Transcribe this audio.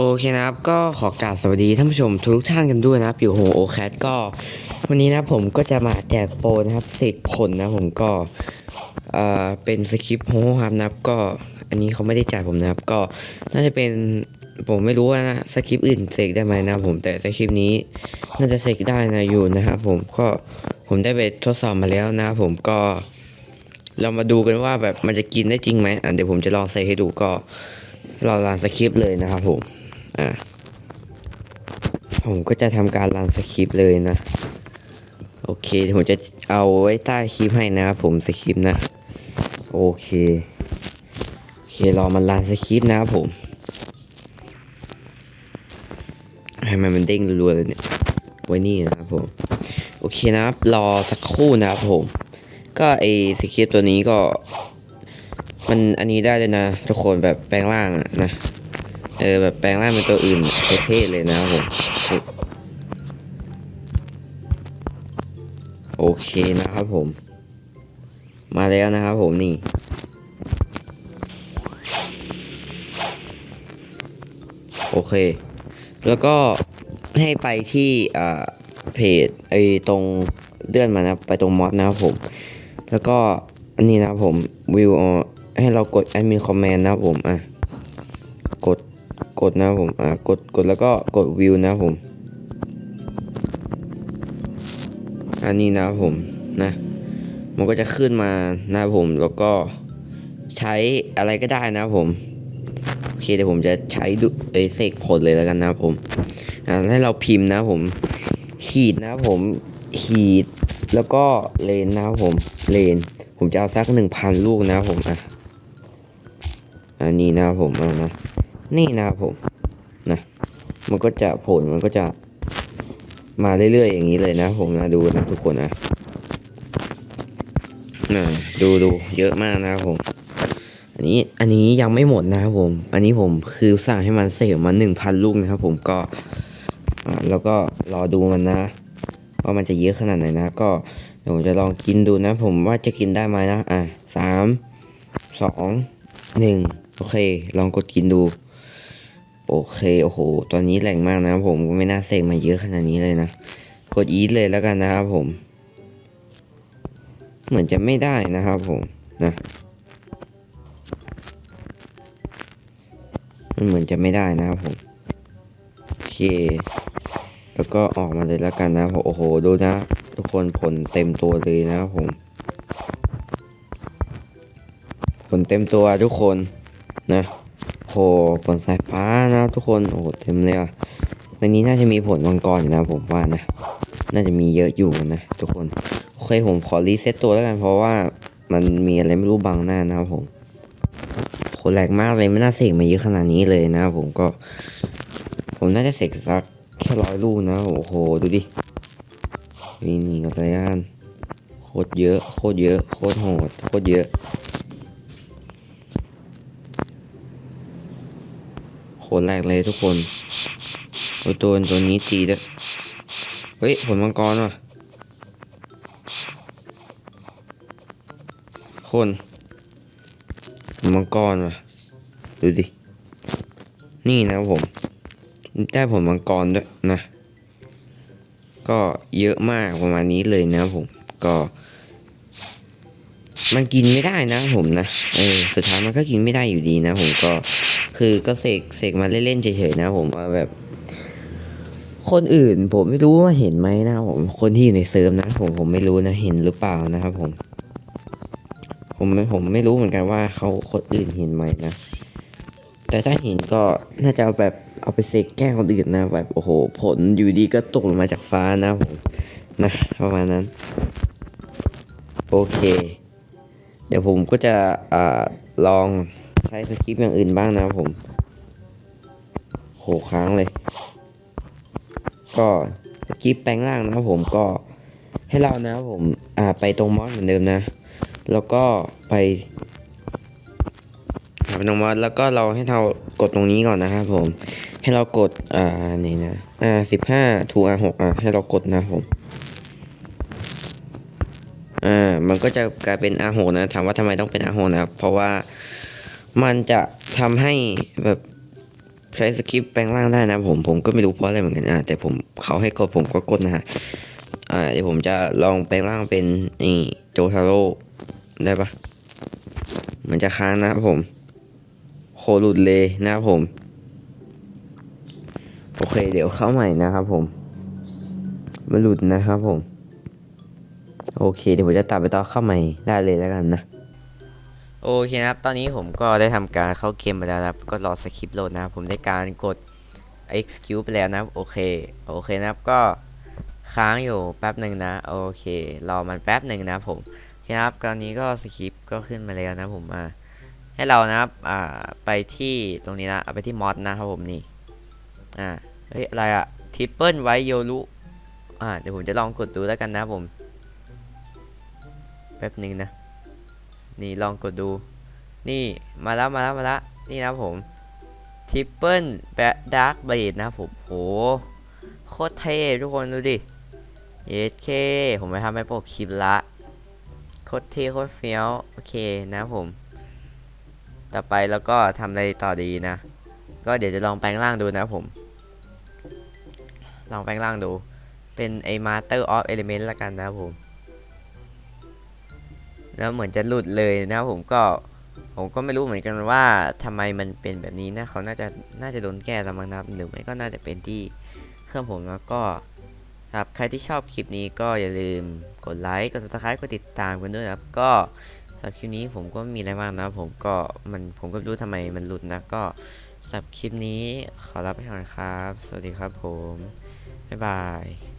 โอเคนะครับก็ขอกราบสวัสดีท่านผู้ชมทุกท่านกันด้วยนะครับ อยู่โฮโอแคทก็ วันนี้นะผมก็จะมาแจกโปรนะครับเสกผลนะผมก็เอ่อเป็นสคริปต์โฮครับนะครับก็อันนี้เขาไม่ได้จ่ายผมนะครับ ก็น่าจะเป็นผมไม่รู้ว่านะสคริปต์อื่นเสกได้ไหมนะผมแต่สคริปต์นี้น่าจะเสกได้นะอยู่นะครับผมก็ผมได้ไปทดสอบมาแล้วนะครับผมก็เรามาดูกันว่าแบบมันจะกินได้จริงไหมอะเดี๋ยวผมจะลองใส่ให้ดูก็เราลานสคริปต์เลยนะครับผม อะผมก็จะทำการรันสคริปต์เลยนะ โอเคเดี๋ยวผมจะเอาไว้ใต้คลิปให้นะครับผมสคริปต์นะ โอเค โอเครอมันรันสคริปต์นะครับผมให้มันมันเด้งรัวๆเลยเนี่ยไว้นี่นะครับผมโอเคนะครับรอสักครู่นะครับผม ก็ไอสคริปต์ตัวนี้ก็ มันอันนี้ได้เลยนะ ทุกคนแบบแปลงร่างอะนะ เออแบบแปลงร่างเป็นตัวอื่นเท่ๆเลยนะครับผมโอเคนะครับผม มาแล้วนะครับผมนี่ โอเค แล้วก็ให้ไปที่อ่าเพจไอ้ตรงเลื่อนมานะไปตรงมอดนะครับผม แล้วก็อันนี้นะครับผมวิวให้เรากดแอดมินคอมเมนต์นะครับผมอะกด กดนะผมอะกดกดแล้วก็กดวิวนะผม อันนี้นะผมนะ มันก็จะขึ้นมานะผมแล้วก็ใช้อะไรก็ได้นะผมโอเคเดี๋ยวผมจะใช้ดูไอเสกผลเลยแล้วกันนะผมอ่าให้เราพิมพ์นะผมขีดนะผมขีดแล้วก็เลนนะผมเลน ผมจะเอาสักหนึ่งพันลูกนะผมอะอันนี้นะผมอะนะ นี่นะครับผมนะมันก็จะผลมันก็จะมาเรื่อยๆอย่างนี้เลยนะ ผมนะดูนะทุกคนนะนะดูดูเยอะมากนะครับผม อันนี้อันนี้ยังไม่หมดนะครับผม อันนี้ผมคือสั่งให้มันเสกมาหนึ่งพันลูกนะครับผมก็อ่าแล้วก็รอดูมันนะว่ามันจะเยอะขนาดไหนนะ ก็เดี๋ยวผมจะลองกินดูนะ ผมว่าจะกินได้ไหมนะ อะสามสองหนึ่งโอเค ลองกดกินดู โอเคโอ้โห ตอนนี้แรงมากนะครับผมก็ไม่น่าเสกมาเยอะขนาดนี้เลยนะ กดอีทเลยแล้วกันนะครับผม เหมือนจะไม่ได้นะครับผมนะมันเหมือนจะไม่ได้นะครับผมโอเคแล้วก็ออกมาเลยแล้วกันนะโอ้โหดูนะ ทุกคนผลเต็มตัวเลยนะครับผม ผลเต็มตัวทุกคนนะ โหผลสายฟ้านะทุกคนโอ้โหเต็มเลยอะในนี้น่าจะมีผลมังกรอยู่นะผมว่านะ น่าจะมีเยอะอยู่นะทุกคนโอเคผมขอรีเซ็ตตัวแล้วกันเพราะว่ามันมีอะไรไม่รู้บังหน้านะครับผมโหแหลกมากเลยไม่น่าเสกมาเยอะขนาดนี้เลยนะครับผมก็ ผมน่าจะเสกสักแค่ร้อยลูกนะโอ้โหดูดินี่นี่กัตยานโคตรเยอะโคตรเยอะโคตรโหดโคตรเยอะ คตรแรกเลยทุกคนโอ้ตัวตัวนี้ตีด้วยเฮ้ยผลมังกรว่ะคนมังกรว่ะดูดิ นี่นะครับผม ได้ผลมังกรด้วยนะ ก็เยอะมากประมาณนี้เลยนะผม ก็ มันกินไม่ได้นะผมนะเออสุดท้ายมันก็กินไม่ได้อยู่ดีนะผมก็คือก็เสกเสกมาเล่นๆเฉยๆนะผมว่าแบบ คนอื่นผมไม่รู้ว่าเห็นไหมนะผมคนที่อยู่ในเซิร์ฟนะผมผมไม่รู้นะเห็นหรือเปล่านะครับผม ผมไม่ผมไม่รู้เหมือนกันว่าเขาคนอื่นเห็นไหมนะแต่ถ้าเห็นก็น่าจะเอาแบบเอาไปเสกแกล้งคนอื่นนะแบบโอ้โห ผลอยู่ดีก็ตกลงมาจากฟ้านะผมนะประมาณนั้น โอเค เดี๋ยวผมก็จะอลองใช้สคริปต์อย่างอื่นบ้างนะครับผม โหค้างเลย ก็สคริปต์แปลงร่างนะครับผมก็ให้เรานะครับผมไปตรงมอสเหมือนเดิมนะ แล้วก็ไปไปตรงมอสแล้วก็เราให้เรากดตรงนี้ก่อนนะครับผม ให้เรากดอ่านี่นะอ่าสิบห้าทูอาหกอะให้เรากดนะผม อ่ามันก็จะกลายเป็น R6 นะถามว่าทำไมต้องเป็น R6 นะครับเพราะว่ามันจะทำให้แบบใช้สคริปต์แปลงร่างได้นะผมผมก็ไม่รู้เพราะอะไรเหมือนกันอะแต่ผมเขาให้กดผมก็กดนะฮะอ่าเดี๋ยวผมจะลองแปลงร่างเป็นนี่โจทาโร่ได้ปะมันจะค้างนะครับผมโคหลุดเลยนะครับผมโอเคเดี๋ยวเข้าใหม่นะครับผมมันหลุดนะครับผม โอเคเดี๋ยวผมจะตัดไปต่อเข้าใหม่ได้เลยแล้วกันนะโอเคนะครับ ตอนนี้ผมก็ได้ทำการเข้าเกมไปแล้วนะครับ ก็รอสคริปต์โหลดนะครับ ผมได้การกด execute ไปแล้วนะครับโอเคโอเคนะครับ ก็ค้างอยู่แป๊บหนึ่งนะโอเครอมันแป๊บหนึ่งนะผมนะครับตอนนี้ก็สคริปต์ก็ขึ้นมาแล้วนะผมอ่าให้เรานะครับอ่าไปที่ตรงนี้นะเอาไปที่มอดนะครับผมนี่อ่าเฮ้ยอะไรอะทิปเปิลไวโยรุอ่าเดี๋ยวผมจะลองกดดูแล้วกันนะผม แป๊บหนึ่งนะ นี่ลองกดดู นี่มาแล้วมาแล้วมาแล้วนี่นะผมทิปเปิลแบดาร์กเบดนะผมโหโคตรเท่ทุกคนดูดิเยสเคผมไปทำให้โปกคลิปละโคตรเท่โคตรเฟี้ยว โอเคนะผม ต่อไปแล้วก็ทำอะไรต่อดีนะ ก็เดี๋ยวจะลองแปลงร่างดูนะผม ลองแปลงร่างดู เป็นไอ้ Master of Element ละกันนะผม แล้วเหมือนจะหลุดเลยนะผมก็ผมก็ไม่รู้เหมือนกันว่าทำไมมันเป็นแบบนี้นะเขาน่าจะน่าจะโดนแก้ละมั้งนะหรือไม่ก็น่าจะเป็นที่เครื่องผมแล้วก็ครับใครที่ชอบคลิปนี้ก็อย่าลืมกดไลค์กด subscribe กดติดตามกันด้วยนะครับ ก็สำหรับคลิปนี้ผมก็มีอะไรมากนะ ผมก็มันผมก็ไม่รู้ทำไมมันหลุดนะก็สำหรับคลิปนี้ขอลาไปก่อนครับ สวัสดีครับผม บ๊ายบาย